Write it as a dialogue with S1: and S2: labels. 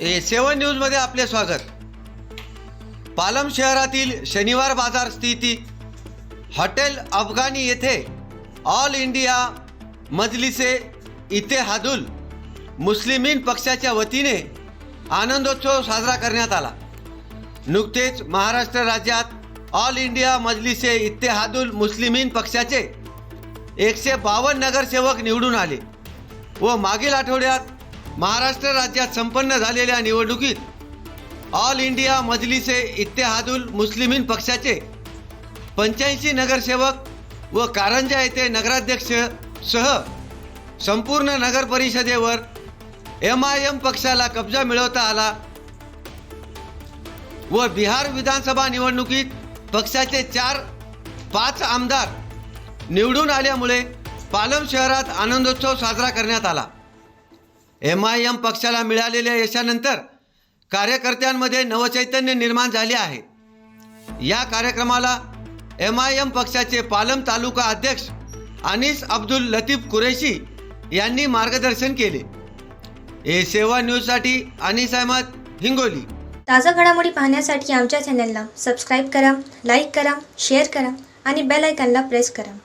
S1: ए सेवन न्यूजमध्ये आपले स्वागत. पालम शहरातील शनिवार बाजार स्थिती. हॉटेल अफगाणी येथे ऑल इंडिया मजलिसे इतेहादुल मुस्लिमीन पक्षाच्या वतीने आनंदोत्सव साजरा करण्यात आला. नुकतेच महाराष्ट्र राज्यात ऑल इंडिया मजलिसे इत्तेहादुल मुस्लिमीन पक्षाचे एकशे बावन्न नगरसेवक निवडून आले व मागील आठवड्यात महाराष्ट्र राज्यात संपन्न झालेल्या निवडणुकीत ऑल इंडिया मजलिसे इत्तेहादुल मुस्लिमीन पक्षाचे पंच्याऐंशी नगरसेवक व कारंजा येथे नगराध्यक्ष सह संपूर्ण नगर परिषदेवर एम आय एम पक्षाला कब्जा मिळवता आला व बिहार विधानसभा निवडणुकीत पक्षाचे चार पाच आमदार निवडून आल्यामुळे पालम शहरात आनंदोत्सव साजरा करण्यात आला. एम आय एम पक्षाला मिळालेल्या यशानंतर कार्यकर्त्यांमध्ये नवचैतन्य निर्माण झाले आहे. या कार्यक्रमाला एम आय एम पक्षाचे पालम तालुका अध्यक्ष अनिस अब्दुल लतीफ कुरेशी यांनी मार्गदर्शन केले. ए सेवा न्यूजसाठी अनिस अहमद हिंगोली.
S2: ताजा घडामोडी पाहण्यासाठी आमच्या चॅनलला सबस्क्राईब करा लाईक करा शेअर करा आणि बेल आयकॉनला प्रेस करा.